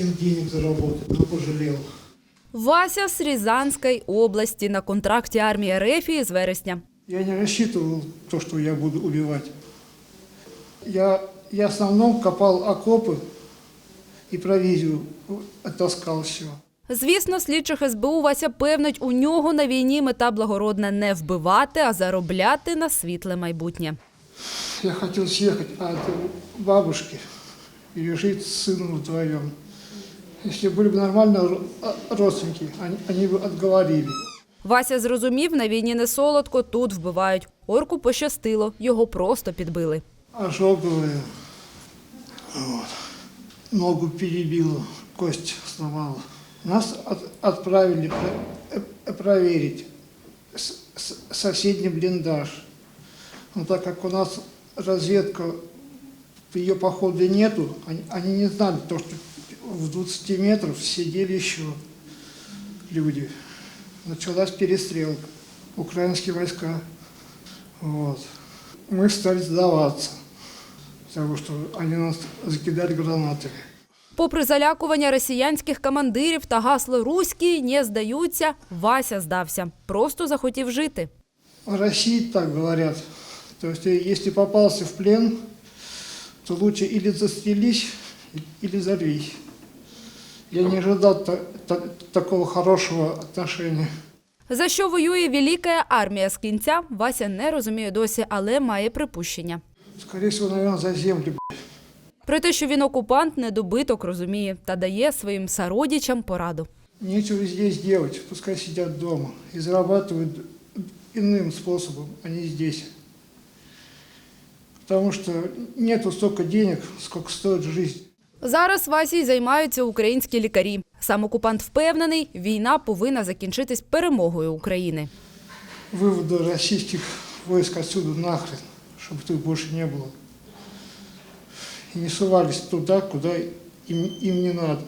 хотел денег заработать, но пожалел. Вася з Рязанської області на контракті армії РФ з вересня. Я не рассчитывал то, что я буду убивать. Я, я в основном копал окопы и провизию оттаскал все. Звісно, слідчих СБУ Вася певнить, у нього на війні мета благородна не вбивати, а заробляти на світле майбутнє. Я хотел съехать от бабушки и жить с сыном вдвоем. Если были бы нормальные ро- а, родственники, они, они бы отговорили. Вася зрозумів, на війні не солодко, тут вбивають. Орку пощастило, його просто підбили. Ожоговые. Вот. Ногу перебило, кость сломала. Нас от- отправили про- э, проверить с- с- соседний блиндаж. Но так как у нас разведка, ее походу нету, они, они не знали, то, что в 20 метров сидели еще люди. Началась перестрелка, украинские войска. Вот. Мы стали сдаваться, потому что они нас закидали гранатами. Попри залякування росіянських командирів та гасло «Руські не здаються», Вася здався. Просто захотів жити. В России так говорят. То есть, э, если попался в плен, то лучше или застрелись, или взорвись. Я не ожидал та- та- такого хорошего отношения. За що воює велика армія з кінця, Вася не розуміє досі, але має припущення. Скорее всего, наверное, за землю. Про те, що він окупант, недобиток розуміє та дає своїм сородичам пораду. Нечего здесь делать, пускай сидят дома и зарабатывают иным способом, а не здесь. Потому что нету столько денег, сколько стоит жизнь. Зараз Васі займаються українські лікарі. Сам окупант впевнений, війна повинна закінчитись перемогою України. вывода российских войск отсюда нахрен, чтобы тут больше не было. И не сувались туда, куда им, им не надо.